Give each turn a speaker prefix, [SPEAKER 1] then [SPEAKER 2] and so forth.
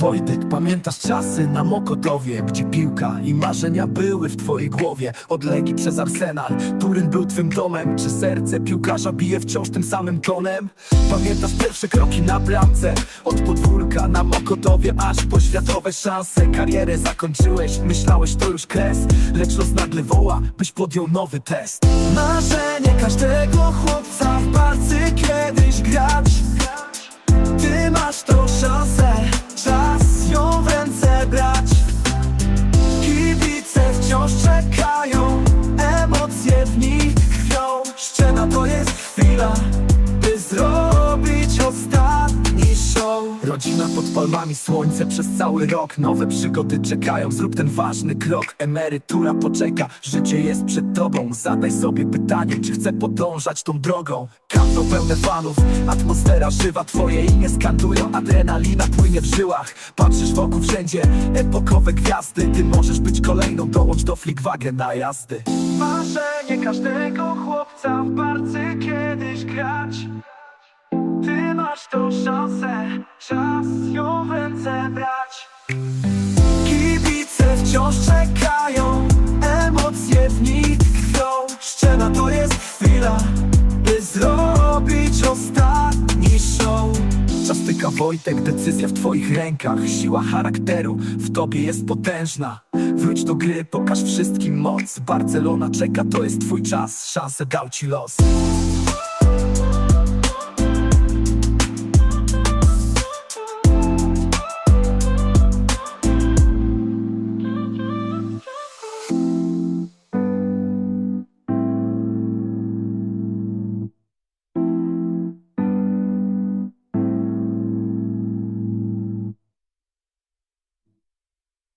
[SPEAKER 1] Wojtek, pamiętasz czasy na Mokotowie Gdzie piłka i marzenia były w twojej głowie? Od Legii przez Arsenal, Turyn był twym domem. Czy serce piłkarza bije wciąż tym samym tonem? Pamiętasz pierwsze kroki na bramce? Od podwórka na Mokotowie aż po światowe szanse. Karierę zakończyłeś, myślałeś to już kres. Lecz los nagle woła, byś podjął nowy test. Marzenie każdego chłopca w palcy kiedyś grać chwila, by zrobić ostatni show. Rodzina pod palmami, słońce przez cały rok. Nowe przygody czekają, zrób ten ważny krok. Emerytura poczeka, życie jest przed tobą. Zadaj sobie pytanie, czy chcę podążać tą drogą? Kanto pełne fanów, atmosfera żywa. Twoje imię skandują, adrenalina płynie w żyłach. Patrzysz wokół wszędzie, epokowe gwiazdy. Ty możesz być kolejną, dołącz do Flickwagen na jazdy. Marzenie każdego chłopca masz tą szansę, czas ją w ręce brać. Kibice wciąż czekają, emocje w nich krwią Szczena to jest chwila, by zrobić ostatni show. Czas tyka Wojtek, decyzja w twoich rękach. Siła charakteru w tobie jest potężna. Wróć do gry, pokaż wszystkim moc. Barcelona czeka, to jest twój czas. Szansę dał ci los